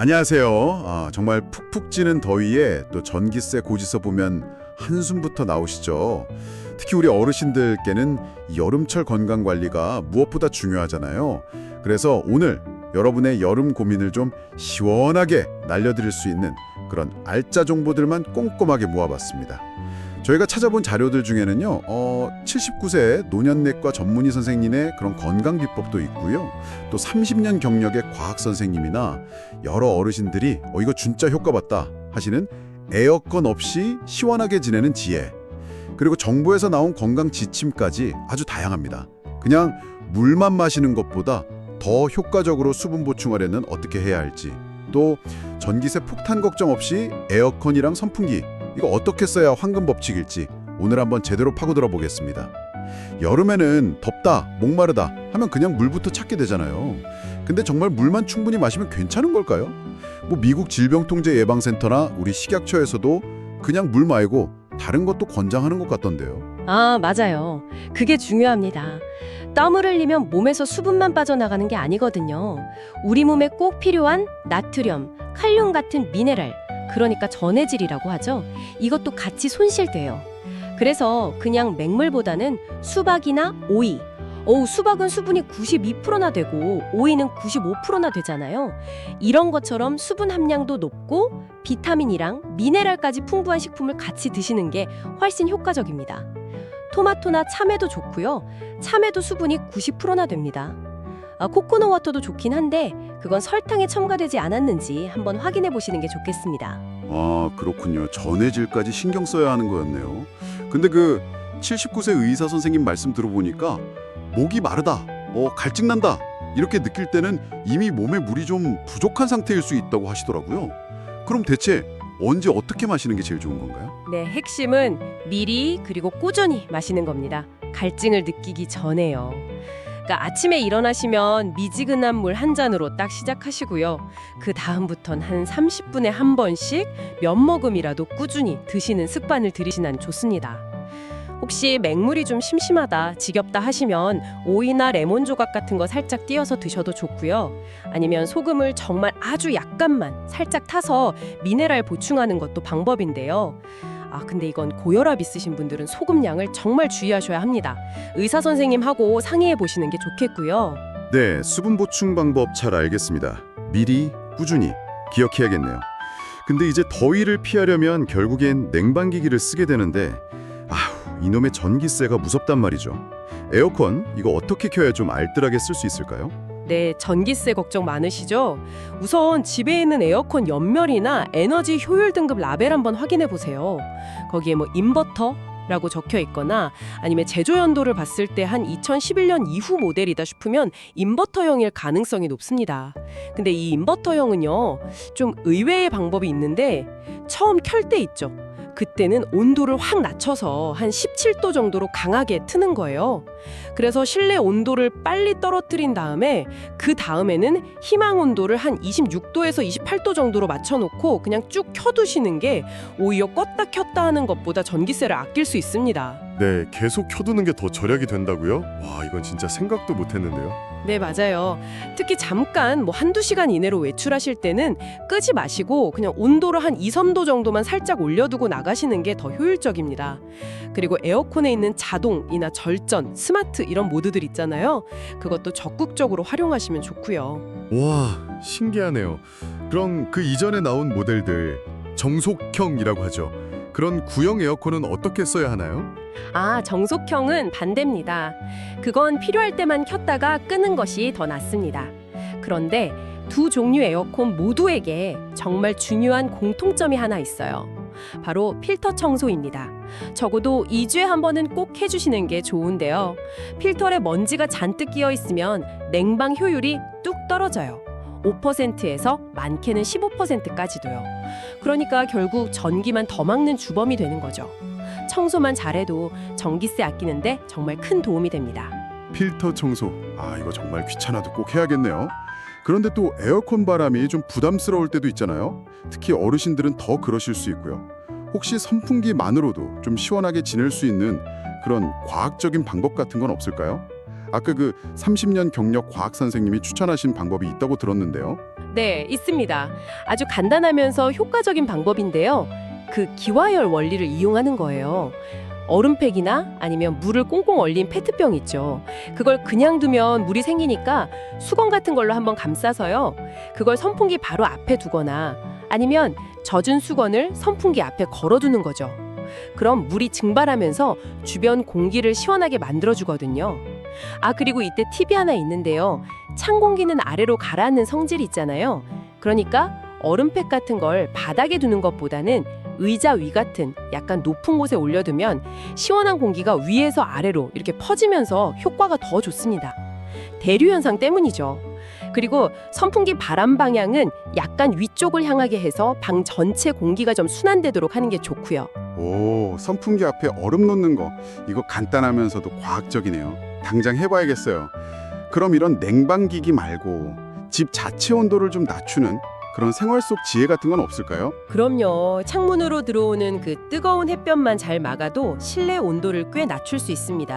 안녕하세요. 아, 정말 푹푹 찌는 더위에 또 전기세 고지서 보면 한숨부터 나오시죠. 특히 우리 어르신들께는 이 여름철 건강 관리가 무엇보다 중요하잖아요. 그래서 오늘 여러분의 여름 고민을 좀 시원하게 날려드릴 수 있는 그런 알짜 정보들만 꼼꼼하게 모아봤습니다. 저희가 찾아본 자료들 중에는요, 어, 79세 노년내과 전문의 선생님의 그런 건강 비법도 있고요. 또 30년 경력의 과학 선생님이나 여러 어르신들이 어 이거 진짜 효과 봤다 하시는 에어컨 없이 시원하게 지내는 지혜 그리고 정부에서 나온 건강 지침까지 아주 다양합니다. 그냥 물만 마시는 것보다 더 효과적으로 수분 보충하려면 어떻게 해야 할지 또 전기세 폭탄 걱정 없이 에어컨이랑 선풍기 이거 어떻게 써야 황금 법칙일지 오늘 한번 제대로 파고들어 보겠습니다. 여름에는 덥다, 목마르다 하면 그냥 물부터 찾게 되잖아요. 근데 정말 물만 충분히 마시면 괜찮은 걸까요? 뭐 미국 질병통제 예방센터나 우리 식약처에서도 그냥 물 말고 다른 것도 권장하는 것 같던데요. 아, 맞아요. 그게 중요합니다. 땀을 흘리면 몸에서 수분만 빠져나가는 게 아니거든요. 우리 몸에 꼭 필요한 나트륨, 칼륨 같은 미네랄, 그러니까 전해질이라고 하죠. 이것도 같이 손실돼요. 그래서 그냥 맹물보다는 수박이나 오이. 어우, 수박은 수분이 92%나 되고 오이는 95%나 되잖아요. 이런 것처럼 수분 함량도 높고 비타민이랑 미네랄까지 풍부한 식품을 같이 드시는 게 훨씬 효과적입니다. 토마토나 참외도 좋고요. 참외도 수분이 90%나 됩니다. 아, 코코넛 워터도 좋긴 한데 그건 설탕에 첨가되지 않았는지 한번 확인해 보시는 게 좋겠습니다. 아, 그렇군요. 전해질까지 신경 써야 하는 거였네요. 근데 그 79세 의사 선생님 말씀 들어보니까 목이 마르다, 어, 갈증난다 이렇게 느낄 때는 이미 몸에 물이 좀 부족한 상태일 수 있다고 하시더라고요. 그럼 대체 언제 어떻게 마시는 게 제일 좋은 건가요? 네, 핵심은 미리 그리고 꾸준히 마시는 겁니다. 갈증을 느끼기 전에요. 그러니까 아침에 일어나시면 미지근한 물 한 잔으로 딱 시작하시고요. 그 다음부턴 한 30분에 한 번씩 몇 모금이라도 꾸준히 드시는 습관을 들이시면 좋습니다. 혹시 맹물이 좀 심심하다, 지겹다 하시면 오이나 레몬 조각 같은 거 살짝 띄어서 드셔도 좋고요. 아니면 소금을 정말 아주 약간만 살짝 타서 미네랄 보충하는 것도 방법인데요. 아, 근데 이건 고혈압 있으신 분들은 소금 양을 정말 주의하셔야 합니다. 의사 선생님하고 상의해 보시는 게 좋겠고요. 네, 수분 보충 방법 잘 알겠습니다. 미리 꾸준히 기억해야겠네요. 근데 이제 더위를 피하려면 결국엔 냉방기기를 쓰게 되는데 아휴, 이놈의 전기세가 무섭단 말이죠. 에어컨 이거 어떻게 켜야 좀 알뜰하게 쓸 수 있을까요? 네, 전기세 걱정 많으시죠? 우선 집에 있는 에어컨 연멸이나 에너지 효율 등급 라벨 한번 확인해 보세요. 거기에 뭐 인버터 라고 적혀 있거나 아니면 제조 연도를 봤을 때 한 2011년 이후 모델이다 싶으면 인버터형일 가능성이 높습니다. 근데 이 인버터형은요. 좀 의외의 방법이 있는데 처음 켤 때 있죠. 그때는 온도를 확 낮춰서 한 17도 정도로 강하게 트는 거예요. 그래서 실내 온도를 빨리 떨어뜨린 다음에 그 다음에는 희망 온도를 한 26도에서 28도 정도로 맞춰놓고 그냥 쭉 켜두시는 게 오히려 껐다 켰다 하는 것보다 전기세를 아낄 수 있습니다. 네, 계속 켜두는 게 더 절약이 된다고요? 와, 이건 진짜 생각도 못 했는데요. 네, 맞아요. 특히 잠깐 뭐 한두 시간 이내로 외출하실 때는 끄지 마시고 그냥 온도를 한 2, 3도 정도만 살짝 올려두고 나가시는 게 더 효율적입니다. 그리고 에어컨에 있는 자동이나 절전, 스마트 이런 모드들 있잖아요. 그것도 적극적으로 활용하시면 좋고요. 와, 신기하네요. 그럼 그 이전에 나온 모델들 정속형이라고 하죠. 그런 구형 에어컨은 어떻게 써야 하나요? 아, 정속형은 반대입니다. 그건 필요할 때만 켰다가 끄는 것이 더 낫습니다. 그런데 두 종류 에어컨 모두에게 정말 중요한 공통점이 하나 있어요. 바로 필터 청소입니다. 적어도 2주에 한 번은 꼭 해주시는 게 좋은데요. 필터에 먼지가 잔뜩 끼어 있으면 냉방 효율이 뚝 떨어져요. 5%에서 많게는 15%까지도요. 그러니까 결국 전기만 더 막는 주범이 되는 거죠. 청소만 잘해도 전기세 아끼는데 정말 큰 도움이 됩니다. 필터 청소. 아, 이거 정말 귀찮아도 꼭 해야겠네요. 그런데 또 에어컨 바람이 좀 부담스러울 때도 있잖아요. 특히 어르신들은 더 그러실 수 있고요. 혹시 선풍기만으로도 좀 시원하게 지낼 수 있는 그런 과학적인 방법 같은 건 없을까요? 아까 그 30년 경력 과학 선생님이 추천하신 방법이 있다고 들었는데요. 네, 있습니다. 아주 간단하면서 효과적인 방법인데요. 그 기화열 원리를 이용하는 거예요. 얼음팩이나 아니면 물을 꽁꽁 얼린 페트병 있죠. 그걸 그냥 두면 물이 생기니까 수건 같은 걸로 한번 감싸서요. 그걸 선풍기 바로 앞에 두거나 아니면 젖은 수건을 선풍기 앞에 걸어두는 거죠. 그럼 물이 증발하면서 주변 공기를 시원하게 만들어주거든요. 아, 그리고 이때 팁이 하나 있는데요. 찬 공기는 아래로 가라앉는 성질이 있잖아요. 그러니까 얼음팩 같은 걸 바닥에 두는 것보다는 의자 위 같은 약간 높은 곳에 올려두면 시원한 공기가 위에서 아래로 이렇게 퍼지면서 효과가 더 좋습니다. 대류 현상 때문이죠. 그리고 선풍기 바람 방향은 약간 위쪽을 향하게 해서 방 전체 공기가 좀 순환되도록 하는 게 좋고요. 오, 선풍기 앞에 얼음 놓는 거 이거 간단하면서도 과학적이네요. 당장 해봐야겠어요. 그럼 이런 냉방기기 말고 집 자체 온도를 좀 낮추는 그런 생활 속 지혜 같은 건 없을까요? 그럼요. 창문으로 들어오는 그 뜨거운 햇볕만 잘 막아도 실내 온도를 꽤 낮출 수 있습니다.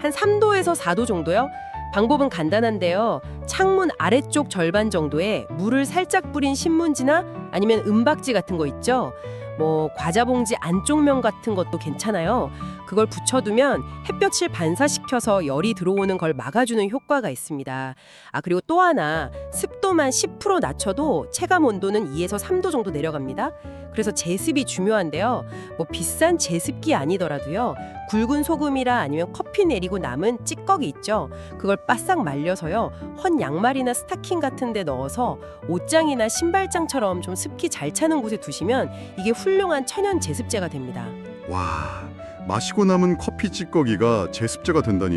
한 3도에서 4도 정도요? 방법은 간단한데요. 창문 아래쪽 절반 정도에 물을 살짝 뿌린 신문지나 아니면 은박지 같은 거 있죠. 뭐 과자 봉지 안쪽 면 같은 것도 괜찮아요. 그걸 붙여두면 햇볕을 반사시켜서 열이 들어오는 걸 막아주는 효과가 있습니다. 아 그리고 또 하나 습 도만 10% 낮춰도 체감 온도는 2에서 3도 정도 내려갑니다. 그래서 제습이 중요한데요. 뭐 비싼 제습기 아니더라도요. 굵은 소금이라 아니면 커피 내리고 남은 찌꺼기 있죠. 그걸 바싹 말려서요. 헌 양말이나 스타킹 같은 데 넣어서 옷장이나 신발장처럼 좀 습기 잘 차는 곳에 두시면 이게 훌륭한 천연 제습제가 됩니다. 와, 마시고 남은 커피 찌꺼기가 제습제가 된다니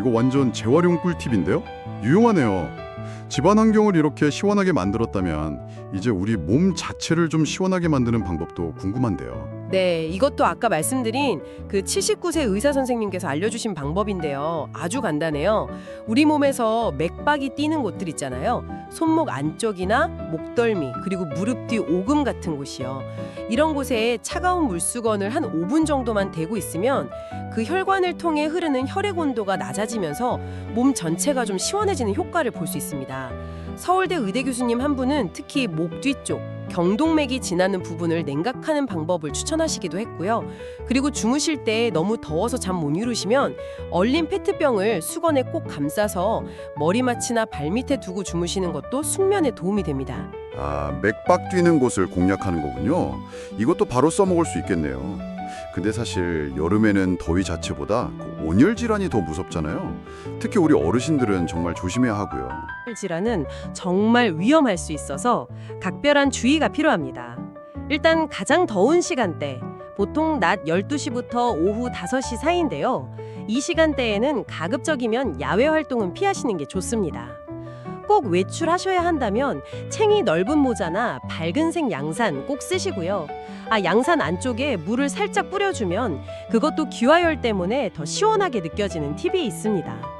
이거 완전 재활용 꿀팁인데요? 유용하네요. 집안 환경을 이렇게 시원하게 만들었다면 이제 우리 몸 자체를 좀 시원하게 만드는 방법도 궁금한데요. 네, 이것도 아까 말씀드린 그 79세 의사 선생님께서 알려주신 방법인데요. 아주 간단해요. 우리 몸에서 맥박이 뛰는 곳들 있잖아요. 손목 안쪽이나 목덜미, 그리고 무릎 뒤 오금 같은 곳이요. 이런 곳에 차가운 물수건을 한 5분 정도만 대고 있으면 그 혈관을 통해 흐르는 혈액 온도가 낮아지면서 몸 전체가 좀 시원해지는 효과를 볼 수 있습니다. 서울대 의대 교수님 한 분은 특히 목 뒤쪽 경동맥이 지나는 부분을 냉각하는 방법을 추천하시기도 했고요. 그리고 주무실 때 너무 더워서 잠 못 이루시면 얼린 페트병을 수건에 꼭 감싸서 머리맡이나 발밑에 두고 주무시는 것도 숙면에 도움이 됩니다. 아, 맥박 뛰는 곳을 공략하는 거군요. 이것도 바로 써먹을 수 있겠네요. 근데 사실 여름에는 더위 자체보다 그 온열 질환이 더 무섭잖아요. 특히 우리 어르신들은 정말 조심해야 하고요. 질환은 정말 위험할 수 있어서 각별한 주의가 필요합니다. 일단 가장 더운 시간대, 보통 낮 12시부터 오후 5시 사이인데요. 이 시간대에는 가급적이면 야외 활동은 피하시는 게 좋습니다. 꼭 외출하셔야 한다면 챙이 넓은 모자나 밝은색 양산 꼭 쓰시고요. 아, 양산 안쪽에 물을 살짝 뿌려주면 그것도 기화열 때문에 더 시원하게 느껴지는 팁이 있습니다.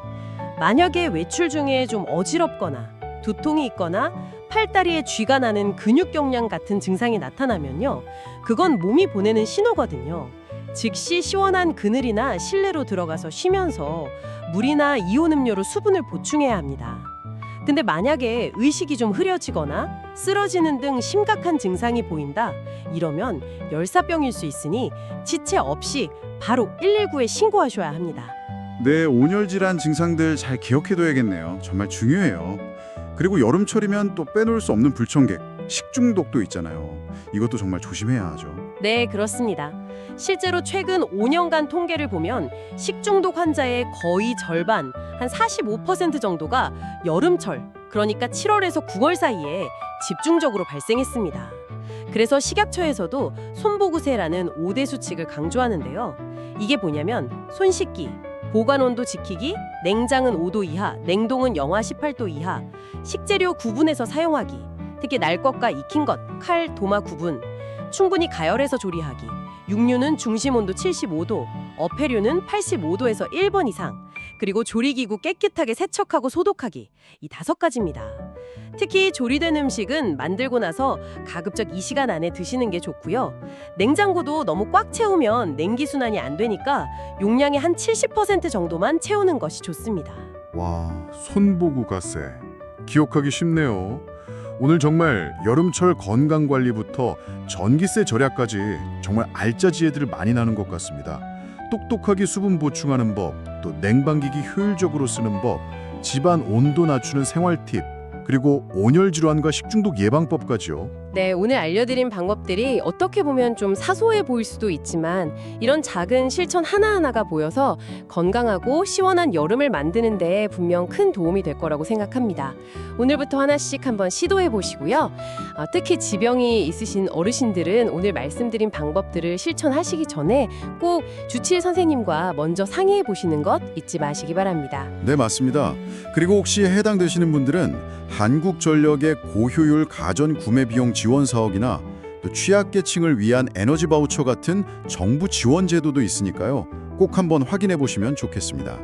만약에 외출 중에 좀 어지럽거나 두통이 있거나 팔다리에 쥐가 나는 근육경련 같은 증상이 나타나면요. 그건 몸이 보내는 신호거든요. 즉시 시원한 그늘이나 실내로 들어가서 쉬면서 물이나 이온 음료로 수분을 보충해야 합니다. 근데 만약에 의식이 좀 흐려지거나 쓰러지는 등 심각한 증상이 보인다. 이러면 열사병일 수 있으니 지체 없이 바로 119에 신고하셔야 합니다. 네, 온열 질환 증상들 잘 기억해둬야겠네요. 정말 중요해요. 그리고 여름철이면 또 빼놓을 수 없는 불청객, 식중독도 있잖아요. 이것도 정말 조심해야 하죠. 네, 그렇습니다. 실제로 최근 5년간 통계를 보면 식중독 환자의 거의 절반, 한 45% 정도가 여름철, 그러니까 7월에서 9월 사이에 집중적으로 발생했습니다. 그래서 식약처에서도 손보구세라는 5대 수칙을 강조하는데요. 이게 뭐냐면 손 씻기, 보관 온도 지키기, 냉장은 5도 이하, 냉동은 영하 18도 이하, 식재료 구분해서 사용하기, 특히 날 것과 익힌 것, 칼, 도마 구분, 충분히 가열해서 조리하기, 육류는 중심 온도 75도, 어패류는 85도에서 1번 이상, 그리고 조리기구 깨끗하게 세척하고 소독하기. 이 다섯 가지입니다. 특히 조리된 음식은 만들고 나서 가급적 이 시간 안에 드시는 게 좋고요. 냉장고도 너무 꽉 채우면 냉기 순환이 안 되니까 용량의 한 70% 정도만 채우는 것이 좋습니다. 와, 손보구가 세. 기억하기 쉽네요. 오늘 정말 여름철 건강 관리부터 전기세 절약까지 정말 알짜 지혜들을 많이 나눈 것 같습니다. 똑똑하게 수분 보충하는 법, 또 냉방기기 효율적으로 쓰는 법, 집안 온도 낮추는 생활 팁, 그리고 온열 질환과 식중독 예방법까지요. 네, 오늘 알려드린 방법들이 어떻게 보면 좀 사소해 보일 수도 있지만 이런 작은 실천 하나하나가 보여서 건강하고 시원한 여름을 만드는 데 분명 큰 도움이 될 거라고 생각합니다. 오늘부터 하나씩 한번 시도해 보시고요. 어, 특히 지병이 있으신 어르신들은 오늘 말씀드린 방법들을 실천하시기 전에 꼭 주치의 선생님과 먼저 상의해 보시는 것 잊지 마시기 바랍니다. 네, 맞습니다. 그리고 혹시 해당되시는 분들은 한국전력의 고효율 가전 구매 비용 지원 사업이나 또 취약계층을 위한 에너지 바우처 같은 정부 지원 제도도 있으니까요. 꼭 한번 확인해 보시면 좋겠습니다.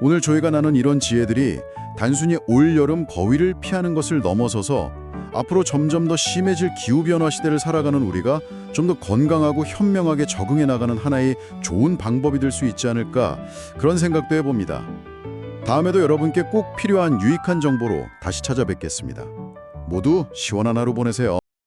오늘 저희가 나눈 이런 지혜들이 단순히 올 여름 더위를 피하는 것을 넘어서서 앞으로 점점 더 심해질 기후 변화 시대를 살아가는 우리가 좀 더 건강하고 현명하게 적응해 나가는 하나의 좋은 방법이 될 수 있지 않을까 그런 생각도 해봅니다. 다음에도 여러분께 꼭 필요한 유익한 정보로 다시 찾아뵙겠습니다. 모두 시원한 하루 보내세요.